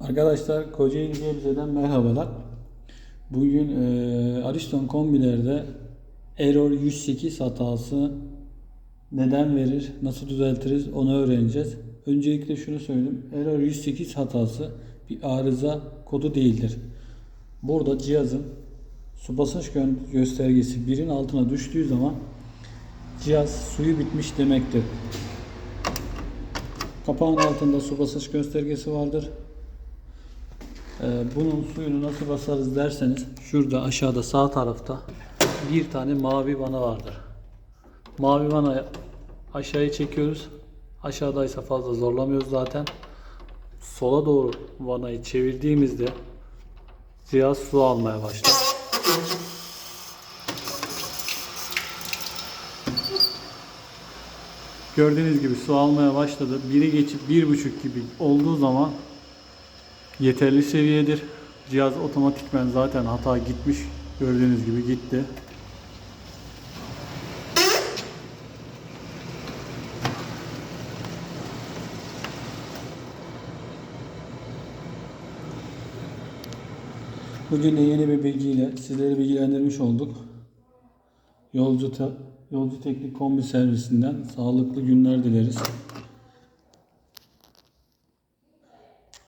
Arkadaşlar Kocaeli Gebze'den merhabalar. Bugün e, Ariston kombilerde Error 108 hatası neden verir, nasıl düzeltiriz onu öğreneceğiz. Öncelikle şunu söyleyeyim. Error 108 hatası bir arıza kodu değildir. Burada cihazın su basınç gö- göstergesi birin altına düştüğü zaman cihaz suyu bitmiş demektir. Kapağın altında su basınç göstergesi vardır. Ee, bunun suyunu nasıl basarız derseniz şurada aşağıda sağ tarafta bir tane mavi vana vardır. Mavi vanayı aşağıya çekiyoruz. Aşağıdaysa fazla zorlamıyoruz zaten. Sola doğru vanayı çevirdiğimizde cihaz su almaya başlar. Gördüğünüz gibi su almaya başladı. Biri geçip bir buçuk gibi olduğu zaman yeterli seviyedir. Cihaz otomatikmen zaten hata gitmiş. Gördüğünüz gibi gitti. Bugün de yeni bir bilgiyle sizleri bilgilendirmiş olduk. Yolcu, te- yolcu Teknik Kombi Servisinden sağlıklı günler dileriz.